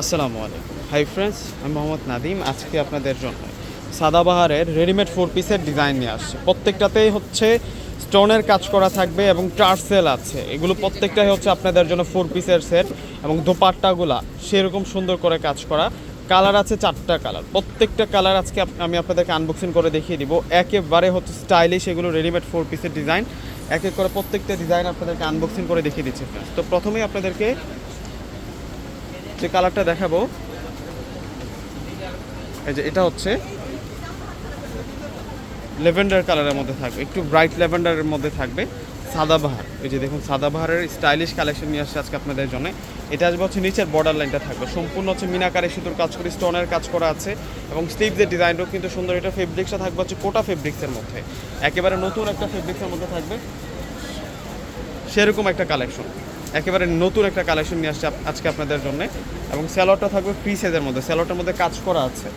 আসসালামু আলাইকুম। Hi friends আমি মোহাম্মদ নাদিম আজকে আপনাদের জন্য সাদাবাহারের রেডিমেড ফোর পিসের ডিজাইন নিয়ে আসছে। প্রত্যেকটাতেই হচ্ছে স্টোনের কাজ করা থাকবে এবং টার্সেল আছে। এগুলো প্রত্যেকটাই হচ্ছে আপনাদের জন্য ফোর পিসের সেট এবং দোপাট্টাগুলা সেরকম সুন্দর করে কাজ করা। কালার আছে চারটা কালার প্রত্যেকটা কালার আজকে আমি আপনাদেরকে আনবক্সিং করে দেখিয়ে দিব। একেবারে হচ্ছে স্টাইলিশ এগুলো রেডিমেড ফোর পিসের ডিজাইন এক এক করে প্রত্যেকটা ডিজাইন আপনাদেরকে আনবক্সিং করে দেখিয়ে দিচ্ছি। তো প্রথমেই আপনাদেরকে যে কালারটা দেখাবো, এই যে এটা হচ্ছে লেভেন্ডার কালারের মধ্যে থাকবে, একটু ব্রাইট লেভেন্ডারের মধ্যে থাকবে সাদাবাহার এই যে দেখুন সাদাবাহারের স্টাইলিশ কালেকশন নিয়ে আসছে আজকে আপনাদের জন্য। এটা আসবে হচ্ছে নিচের বর্ডার লাইনটা থাকবে। সম্পূর্ণ হচ্ছে মিনাকারে সুতোর কাজ করে স্টোনের কাজ করা আছে এবং স্লিভসের ডিজাইনটাও কিন্তু সুন্দর। এটা ফেব্রিক্সটা থাকবে হচ্ছে কোটা ফেব্রিক্সের মধ্যে। একেবারে নতুন একটা ফেব্রিক্সের মধ্যে থাকবে। সেরকম একটা কালেকশন একেবারে নতুন একটা কালেকশন নিয়ে আসছে আজকে আপনাদের জন্য। এবং স্যালোয়ারটা থাকবে ফ্রি সাইজের মধ্যে। স্যালোয়ারটার মধ্যে কাজ করা আছে।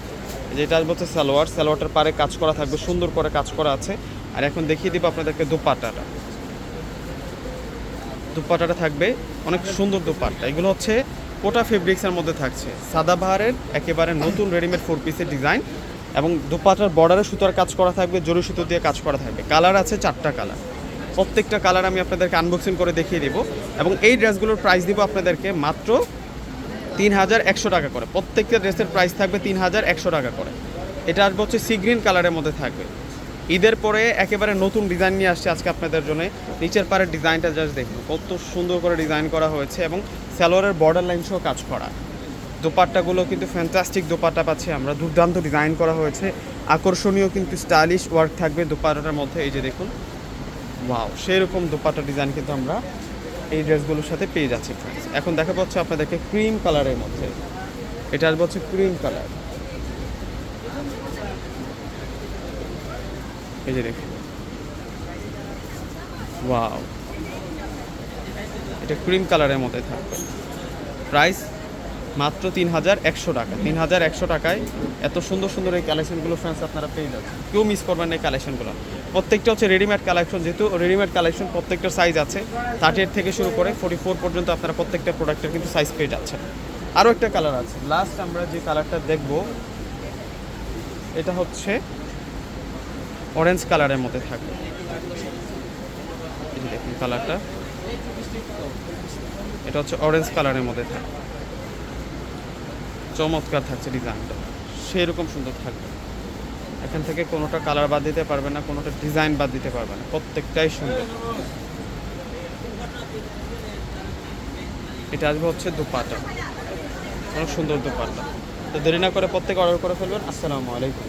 যেটা হচ্ছে সালোয়ার। সালোয়ারটার পারে কাজ করা থাকবে, সুন্দর করে কাজ করা আছে। আর এখন দেখিয়ে দিব আপনাদেরকে দুপাটাটা দুপাটাটা থাকবে, অনেক সুন্দর দুপাট্টা। এগুলো হচ্ছে কোটা ফেব্রিক্সের মধ্যে থাকছে। সাদাবাহারের একেবারে নতুন রেডিমেড ফোর পিসের ডিজাইন এবং দুপাটার বর্ডারে সুতার কাজ করা থাকবে, জরি সুতো দিয়ে কাজ করা থাকবে। কালার আছে চারটা কালার প্রত্যেকটা কালার আমি আপনাদেরকে আনবক্সিং করে দেখিয়ে দেবো। এবং এই ড্রেসগুলোর প্রাইস দিব আপনাদেরকে মাত্র তিন হাজার একশো টাকা করে। প্রত্যেকটা ড্রেসের প্রাইস থাকবে তিন হাজার একশো টাকা করে। এটা আসবে হচ্ছে সি গ্রিন কালারের মধ্যে থাকবে। ঈদের পরে একেবারে নতুন ডিজাইন নিয়ে আসছে আজকে আপনাদের জন্য। নিচের পাড়ের ডিজাইনটা জাস্ট দেখুন, কত সুন্দর করে ডিজাইন করা হয়েছে এবং স্যালোয়ারের বর্ডার লাইন সহ কাজ করা। দোপাট্টাগুলো কিন্তু ফ্যান্টাস্টিক দোপাট্টা পাচ্ছি আমরা। দুর্দান্ত ডিজাইন করা হয়েছে। আকর্ষণীয় কিন্তু স্টাইলিশ ওয়ার্ক থাকবে দোপাট্টাটার মধ্যে। এই যে দেখুন ওয়াও সেরকম দোপাট্টা ডিজাইন কিন্তু আমরা এই ড্রেসগুলোর সাথে পেয়ে যাচ্ছি ফ্রেন্ডস এখন দেখা পাচ্ছে আপনাদেরকে ক্রিম কালারের মধ্যে। এটা আসবে হচ্ছে ক্রিম কালার এই যে দেখুন। ওয়াও এটা ক্রিম কালারের মধ্যে থাকবে। প্রাইস মাত্র তিন হাজার একশো টাকা। তিন হাজার একশো টাকায় এত সুন্দর সুন্দর এই কালেকশনগুলো ফ্রেন্ডস আপনারা পেয়ে যাচ্ছেন। কেউ মিস করবেন না এই কালেকশনগুলো প্রত্যেকটা হচ্ছে রেডিমেড কালেকশন যেহেতু রেডিমেড কালেকশন প্রত্যেকটা সাইজ আছে থার্টি এইট থেকে শুরু করে ফোর্টি ফোর পর্যন্ত আপনারা প্রত্যেকটা প্রোডাক্টের কিন্তু সাইজ পেয়ে যাচ্ছেন। আরও একটা কালার আছে। লাস্ট আমরা যে কালারটা দেখব, এটা হচ্ছে অরেঞ্জ কালারের মধ্যে থাকবে। দেখুন কালারটা এটা হচ্ছে অরেঞ্জ কালারের মধ্যে থাকবে। চমৎকার থাকছে ডিজাইনটা। সেরকম সুন্দর থাকবে। এখান থেকে কোনোটা কালার বাদ দিতে পারবে না, কোনোটা ডিজাইন বাদ দিতে পারবে না। প্রত্যেকটাই সুন্দর। এটা আসবে হচ্ছে দুপাটা। অনেক সুন্দর দুপাটা। তো দেরি না করে প্রত্যেকে অর্ডার করে ফেলবেন। আসসালামু আলাইকুম।